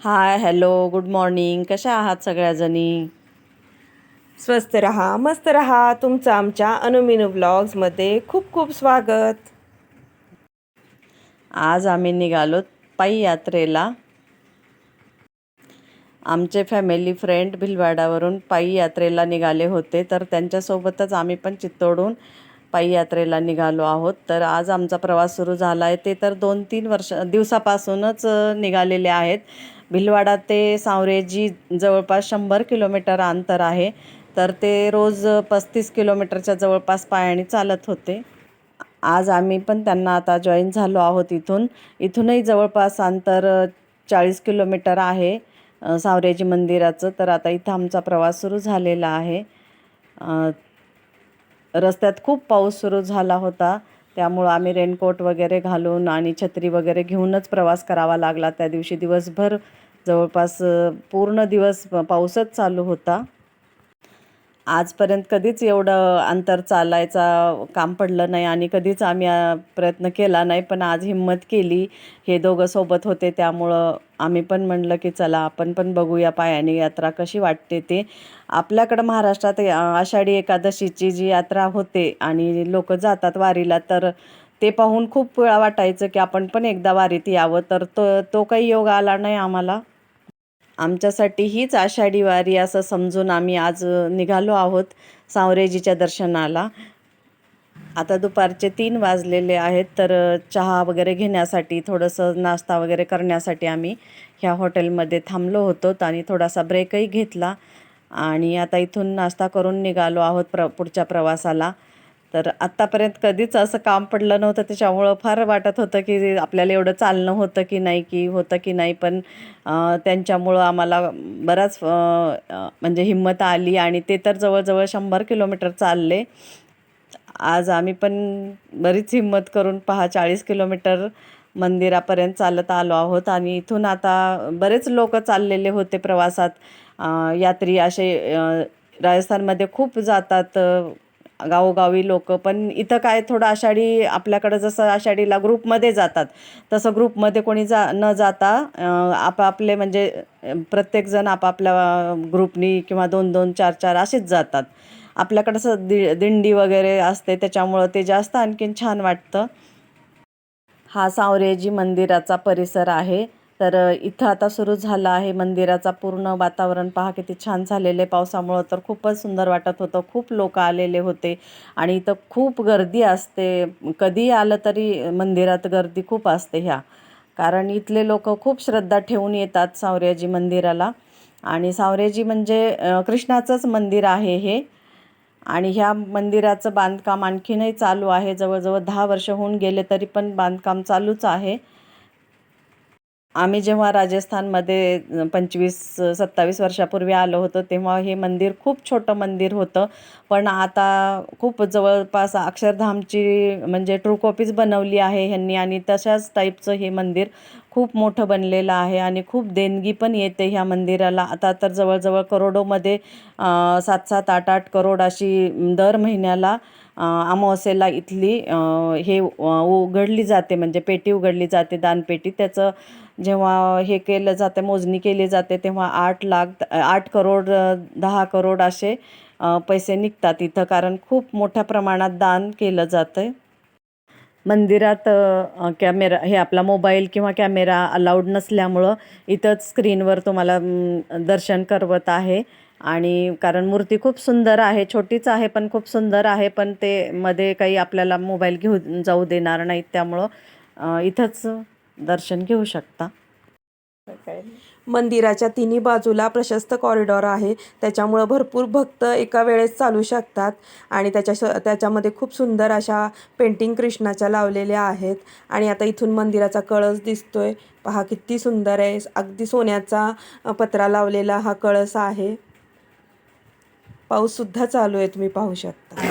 Hi hello good morning. कशा आहात सगळ्याजणी? स्वस्त रहा मस्त रहा. तुमचं आमच्या अनुमिनू ब्लॉग्समध्ये खूप खूप स्वागत. आज आम्ही निघालो पायी यात्रेला आमचे फॅमिली फ्रेंड भिलवाडावरून पायी यात्रेला निघाले होते तर त्यांच्यासोबतच आम्ही पण चित्तोडून पायी यात्रेला निघालो आहोत. तर आज आमचा प्रवास सुरू झाला आहे ते तर दोन तीन वर्ष दिवसापासूनच निघालेले आहेत. भिलवाडा ते सावरेजी जवळपास शंभर किलोमीटर अंतर आहे. तर ते रोज पस्तीस किलोमीटरच्या जवळपास पायाने चालत होते. आज आम्ही पण त्यांना आता जॉईन झालो आहोत इथून. इथूनही जवळपास अंतर चाळीस किलोमीटर आहे सावरेजी मंदिराचं. तर आता इथं आमचा प्रवास सुरू झालेला आहे. रस्त्यात खूप पाऊस सुरू झाला होता. त्यामुळं आम्ही रेनकोट वगैरे घालून आणि छत्री वगैरे घेऊनच प्रवास करावा लागला. त्या दिवशी दिवसभर जवळपास पूर्ण दिवस पाऊसच चालू होता. आजपर्यंत कधीच एवढं अंतर चालायचा काम पडलं नाही आणि कधीच आम्ही प्रयत्न केला नाही पण आज हिंमत केली. हे दोघं सोबत होते त्यामुळं आम्ही पण म्हणलं की चला आपण पण बघूया पायाने यात्रा कशी वाटते ते. आपल्याकडं महाराष्ट्रात आषाढी एकादशीची जी यात्रा होते आणि लोक जातात वारीला तर ते पाहून खूप वेळा वाटायचं की आपण पण एकदा वारीत यावं. तर तो तो काही योग आला नाही आम्हाला. आमच्यासाठी हीच आषाढी वारी असं समजून आम्ही आज निघालो आहोत सावरेजीच्या दर्शनाला. आता दुपारचे तीन वाजलेले आहेत तर चहा वगैरे घेण्यासाठी थोडंसं नाश्ता वगैरे करण्यासाठी आम्ही ह्या हॉटेलमध्ये थांबलो होतो आणि थोडासा ब्रेकही घेतला. आणि आता इथून नाश्ता करून निघालो आहोत प्र पुढच्या प्रवासाला. तर आत्तापर्यंत कधीच असं काम पडलं नव्हतं त्याच्यामुळं फार वाटत होतं की आपल्याला एवढं चालणं होतं की नाही की होतं की नाही. पण त्यांच्यामुळं आम्हाला बराच म्हणजे हिंमत आली आणि ते तर जवळजवळ शंभर किलोमीटर चालले. आज आम्ही पण बरीच हिंमत करून पहा चाळीस किलोमीटर मंदिरापर्यंत चालत आलो आहोत आणि इथून आता बरेच लोक चाललेले होते प्रवासात. यात्री असे राजस्थानमध्ये खूप जातात गावोगावी लोक. पण इथं काय थोडं आषाढी आपल्याकडं जसं आषाढीला ग्रुपमध्ये जातात तसं ग्रुपमध्ये कोणी जा न जाता आपापले म्हणजे प्रत्येकजण आपापल्या ग्रुपनी किंवा दोन दोन चार चार असेच जातात. आपल्याकडं असं दि दिंडी वगैरे असते त्याच्यामुळं ते जास्त आणखीन छान वाटतं. हा सावरेजी मंदिराचा परिसर आहे. तर इथं आता सुरू झाला आहे मंदिराचा पूर्ण वातावरण. पहा किती छान झालेले पावसामुळं. तर खूपच सुंदर वाटत होतं. खूप लोक आलेले होते. आणि इथं खूप गर्दी असते. कधी आलं तरी मंदिरात गर्दी खूप असते ह्या. कारण इथले लोक खूप श्रद्धा ठेवून येतात सावरेजी मंदिराला. आणि सावरेजी म्हणजे कृष्णाचंच मंदिर आहे हे. आणि ह्या मंदिराचं बांधकाम आणखीनही चालू आहे. जवळजवळ दहा वर्ष होऊन गेले तरी पण बांधकाम चालूच आहे. आम्ही जेव्हा राजस्थानमध्ये पंचवीस सत्तावीस वर्षापूर्वी आलो होतो तेव्हा हे मंदिर खूप छोटं मंदिर होतं. पण आता खूप जवळपास अक्षरधामची म्हणजे ट्रू कॉपीज बनवली आहे ह्यांनी आणि तशाच टाईपचं हे मंदिर खूप मोठं बनलेलं आहे आणि खूप देणगी पण येते ह्या मंदिराला. आता तर जवळजवळ करोडोमध्ये सात सात आठ आठ करोड अशी दर महिन्याला अमावस्येला इथली हे उघडली जाते म्हणजे पेटी उघडली जाते दानपेटी. त्याचं जेव्हा हे केलं जातं मोजणी केली जाते तेव्हा आठ लाख आठ करोड दहा करोड असे पैसे निघतात इथं कारण खूप मोठ्या प्रमाणात दान केलं जातं मंदिरात कॅमेरा हे आपला मोबाईल किंवा कॅमेरा अलाउड नसल्यामुळं इथंच स्क्रीनवर तुम्हाला दर्शन करवत आहे. आणि कारण मूर्ती खूप सुंदर आहे छोटीच आहे पण खूप सुंदर आहे पण ते मध्ये काही आपल्याला मोबाईल घेऊन जाऊ देणार नाहीत त्यामुळं इथंच दर्शन घेऊ शकता. मंदिराच्या तिन्ही बाजूला प्रशस्त कॉरिडॉर आहे. त्याच्यामुळं भरपूर भक्त एका वेळेस चालू शकतात आणि त्याच्या त्याच्यामध्ये खूप सुंदर अशा पेंटिंग कृष्णाच्या लावलेल्या आहेत. आणि आता इथून मंदिराचा कळस दिसतोय. पहा किती सुंदर आहे. अगदी सोन्याचा पत्रा लावलेला हा कळस आहे. पाऊससुद्धा चालू आहे तुम्ही पाहू शकता.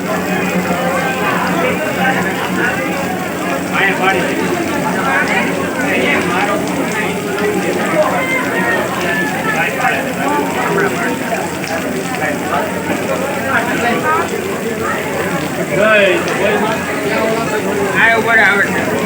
काय उभं आवडतं?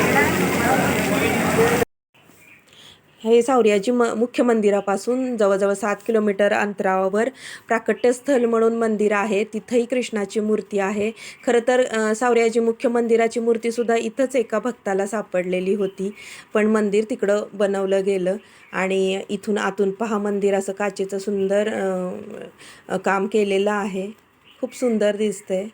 हे सावरियाजी म मुख्य मंदिरापासून जवळजवळ सात किलोमीटर अंतरावर प्राकट्यस्थल म्हणून मंदिर आहे. तिथंही कृष्णाची मूर्ती आहे. खरं तर अ, सावरियाजी मुख्य मंदिराची मूर्तीसुद्धा इथंच एका भक्ताला सापडलेली होती. पण मंदिर तिकडं बनवलं गेलं आणि इथून आतून पहा मंदिर असं काचेचं सुंदर काम केलेलं आहे. खूप सुंदर दिसतंय.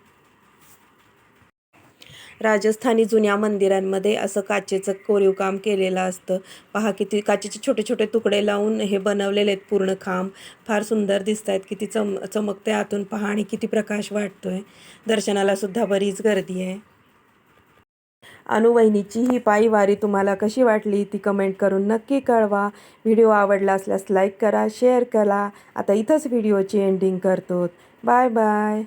राजस्थानी जुन्या मंदिरांमध्ये असं काचेचं कोरीव काम केलेलं असतं. पहा किती काचेचे छोटे छोटे तुकडे लावून हे बनवलेले आहेत पूर्ण खांब. फार सुंदर दिसत आहेत किती चम चमकते आतून. पहा आणि किती प्रकाश वाटतो आहे दर्शनालासुद्धा बरीच गर्दी आहे. अनुवहिनीची ही पायी वारी तुम्हाला कशी वाटली ती कमेंट करून नक्की कळवा. व्हिडिओ आवडला असल्यास लाईक करा शेअर करा. आता इथंच व्हिडिओची एंडिंग करतो. Bye bye.